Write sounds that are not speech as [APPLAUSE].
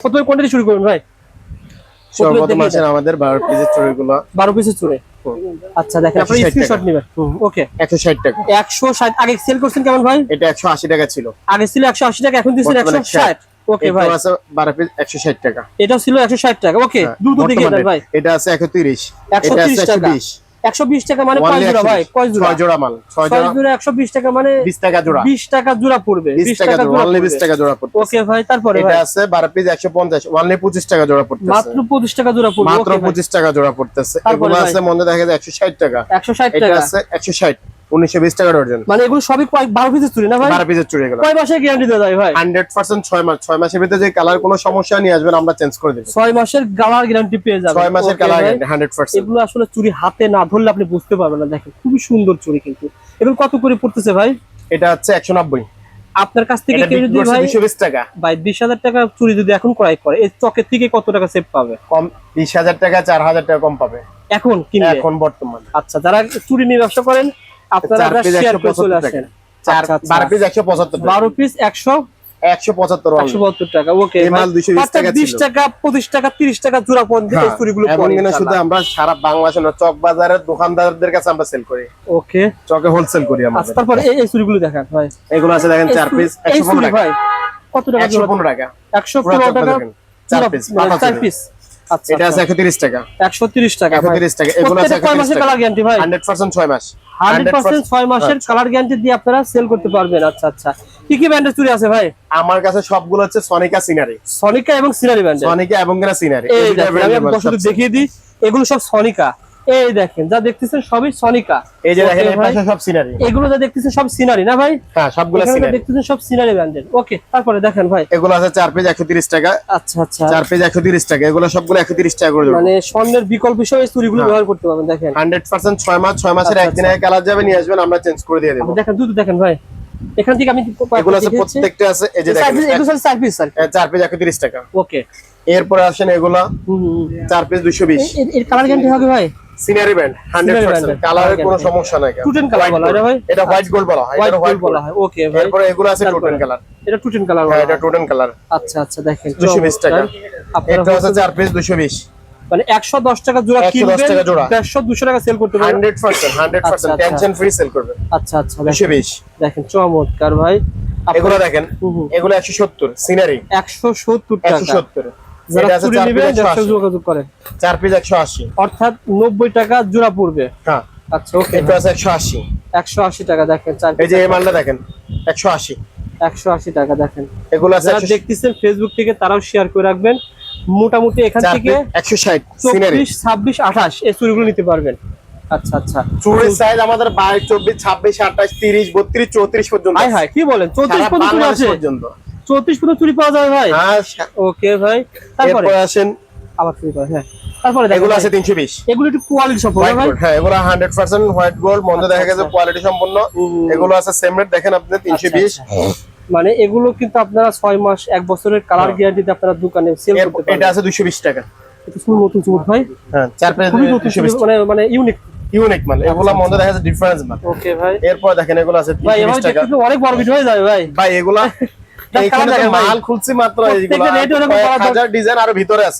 প্রথমে কোনটা দিয়ে শুরু করবেন ভাই? সর্বপ্রথম আসেন আমাদের বারো পিসের চুড়িগুলো। বারো পিসের চুড়ে? আচ্ছা দেখেন আপনি স্ক্রিনশট নেবেন। ওকে একশো ষাট টাকা। একশো ষাট আগে সেল করছেন কেমন ভাই? এটা একশো আশি টাকা ছিল। আগে ছিল একশো আশি টাকা এখন বর্তমানে ষাট। ওকে ভাই এরপর আছে বারো পিস একশো ষাট টাকা। এটাও ছিল একশো ষাট টাকা। ওকে দ্রুত দেখিয়ে দেন ভাই। এটা আছে একশো তিরিশ। একশো এটা আছে তিরিশ একশো টাকা বিশ একশো বিশ টাকা মানে কয় জোড়া ভাই? কয় জোড়া? ছয় জোড়া মাল ছয় টাকা মানে বিশ টাকা জোড়া। বিশ টাকা জোড়া পড়বে টাকা জোড়া অনলি বিশ টাকা জোড়া পড়বে ওকে ভাই তারপরে এটা আছে বারো পিস একশো পঞ্চাশ অনলি পঁচিশ টাকা জোড়া পড়তেছে। মাত্র পঁচিশ টাকা জোড়া পড়বে মাত্র টাকা জোড়া পড়তেছে। তারপরে এগুলো আছে মনে দেখা যায় একশো ষাট টাকা। একশো ষাট এটা আছে একশো ষাট। বিশ টাকা ডর্জন মানে এগুলো সবই বারো পিসের চুরি না ভাই? বারো পিসের চুড়ি এগুলো। কয় মাসের গ্যারান্টি দেওয়া যায় ভাই? হান্ড্রেড পার্সেন্ট ছয় মাস ছয় মাসের ভিতরে যে কালার কোনো সমস্যা নিয়ে আসবেন আমরা চেঞ্জ করে দেবো। ছয় মাসের গালার গ্যারান্টি পেয়ে যাবেন। ছয় মাসের কালার ভাই। Hundred percent. এগুলো আসলে চুরি হাতে না ধরলে আপনি বুঝতে পারবেন না। দেখেন খুবই সুন্দর চুরি কিন্তু। এগুলো কত করে পড়তেছে ভাই? এটা হচ্ছে একশো নব্বই। আপনার কাছ থেকে কেউ যদি ভাই টাকা। ভাই চুরি যদি এখন ক্রয় করে এই চকের থেকে কত টাকা সেভ পাবে? কম বিশ হাজার টাকা চার হাজার টাকা কম পাবে। এখন কিনলে? এখন বর্তমান। আচ্ছা যারা চুরি নিয়ে ব্যবসা করেন আপনারা শেয়ার করে চলে আসেন। চার আচ্ছা, আচ্ছা। বারো পিস একশো পঁচাত্তর বারো পিস একশো একশো পঁচাত্তর একশো বাহাত্তর টাকা ওকে এই মাল 220 টাকা বিশ টাকা পঁচিশ টাকা তিরিশ টাকা জোড়া এই চুরিগুলো শুধু আমরা সারা বাংলাদেশে না চক বাজারের দোকানদারদের কাছে আমরা সেল করি। ওকে চকে হোলসেল করি আচ্ছা তারপরে এই চুরিগুলো দেখান ভাই। এগুলো আছে দেখেন চার পিস একশো পনেরো টাকা। ভাই কত টাকা একশো পনেরো টাকা। একশো পনেরো টাকা চার পিস চার পিস এটা আছে একশো তিরিশ টাকা টাকা একশো তিরিশ টাকা এগুলো আছে কয় মাসের কালার গ্যারান্টি ভাই। হান্ড্রেড পার্সেন্ট ছয় মাস। হান্ড্রেড পার্সেন্ট ছয় মাসের কালার গ্যারান্টি দিয়ে আপনারা সেল করতে পারবেন। আচ্ছা আচ্ছা। কি কি ব্র্যান্ডের চুরি আছে ভাই? আমার কাছে সবগুলো হচ্ছে সনিকা সিনারি সনিকা এবং সিনারি ব্র্যান্ডের? সনিকা এবং সিনারি এই আমি দর্শকদের দেখিয়ে দিই এগুলো সব সনিকা এই দেখেন যা দেখতেছেন সবই সনিকা এই যে দেখেন এই পাশে সব সিনারি এগুলো যা দেখতেছেন সব সিনারি না ভাই? হ্যাঁ সবগুলো সিনারি দেখতেছেন সব সিনারি ব্র্যান্ডের ওকে তারপরে দেখেন ভাই। এগুলো আছে চার পিস একশো তিরিশ টাকা। আচ্ছা আচ্ছা। চার পিস একশো তিরিশ টাকা। এগুলো সবগুলো একশো তিরিশ টাকা করে মানে স্বর্ণের বিকল্প হিসেবে চুরিগুলো হ্যাঁ। ব্যবহার করতে পারবেন দেখেন। হান্ড্রেড পার্সেন্ট ছয় মাস ছয় মাসের আচ্ছা, একদিন আগে কালার যাবে নিয়ে আসবেন আমরা চেঞ্জ করে দিয়ে দেবো। দেখেন দুটো দেখেন ভাই। এখান থেকে আমি এগুলো আছে প্রত্যেকটা আছে এই যে দেখেন এগুলো সার পিস স্যার এ, চার পিস একশো টাকা। ওকে এরপরে আসেন এগুলা চার পিস দুশো বিশ। এর কালার গ্যারান্টি হবে ভাই? সিনারি ব্যান্ড কোনো সমস্যা নাই টুটেন কালার বলা হয় ভাই? এটা হোয়াইট গোল্ড বলা হয় এটা হোয়াইট বলা হয় ওকে ভাই। এরপরে এগুলো আছে টোটেন কালার এটা টুটেন কালার হ্যাঁ এটা টোটেন কালার আচ্ছা আচ্ছা দেখেন 220 টাকা। এটা হচ্ছে পিস দুশো বিশ। মানে 110 টাকা জোড়া কিনবেন টাকা জোড়া। 150 200 টাকা সেল করতে পারবেন। হান্ড্রেড পার্সেন্ট হান্ড্রেড পার্সেন্ট আচ্ছা, আচ্ছা। টেনশন ফ্রি সেল করবে আচ্ছা আচ্ছা দুশো দেখেন বিশ। দেখেন চমৎকার ভাই। এগুলো দেখেন। এগুলো একশো সত্তর সিনারি 170 একশো টাকা। সত্তর। যারা চুরি চার একশো যোগাযোগ করেন চার পিস একশো আশি। অর্থাৎ 90 টাকা জোড়া পড়বে। হ্যাঁ। আচ্ছা ওকে। এটা আছে একশো আশি। 180 টাকা দেখেন চার এই যে এই মালটা দেখেন একশো আশি। 180 টাকা দেখেন। এগুলো যারা দেখতেছেন ফেসবুক থেকে তারাও শেয়ার করে রাখবেন। মোটামুটি এখান থেকে একশো ষাট চব্বিশ ছাব্বিশ আঠাশ এই চুরিগুলো নিতে পারবেন। আচ্ছা আচ্ছা। চুরির সাইজ আমাদের বাইশ চব্বিশ ছাব্বিশ আঠাশ তিরিশ বত্রিশ চৌত্রিশ পর্যন্ত হাই কি বলেন? চৌত্রিশ পর্যন্ত আছে? পর্যন্ত। চৌত্রিশ পর্যন্ত চুরি পাওয়া যাবে ভাই। হ্যাঁ ওকে ভাই তারপরে? আসেন। আবার চুরি পাওয়া হ্যাঁ। তারপরে এগুলো আছে তিনশো বিশ। এগুলো একটু কোয়ালিটি সম্পূর্ণ ভাই। হ্যাঁ এগুলো হোয়াইট গোল্ড মধ্যে দেখা গেছে আচ্ছা। কোয়ালিটি সম্পন্ন। এগুলো আছে সেম রেট দেখেন আপনি তিনশো আচ্ছা, বিশ। আচ্ছা। মানে এগুলো কিন্তু আপনারা ছয় মাস এক বছরের কালার হ্যাঁ। গ্যারান্টিতে আপনারা দোকানে সেল করতে এটা আছে দুশো বিশ টাকা। এটা শুধু নতুন চুমুক ভাই। হ্যাঁ চার পেজ মানে মানে ইউনিক ইউনিক মাল এগুলো মধ্যে দেখা যাচ্ছে ডিফারেন্স মাল। ওকে ভাই। এরপর দেখেন এগুলো আছে ভাই টাকা। অনেক বড় হয়ে যাবে ভাই। ভাই এগুলা [LAUGHS] মাল খুলছি মাত্র। হাজার ডিজাইন আরও ভিতরে আছে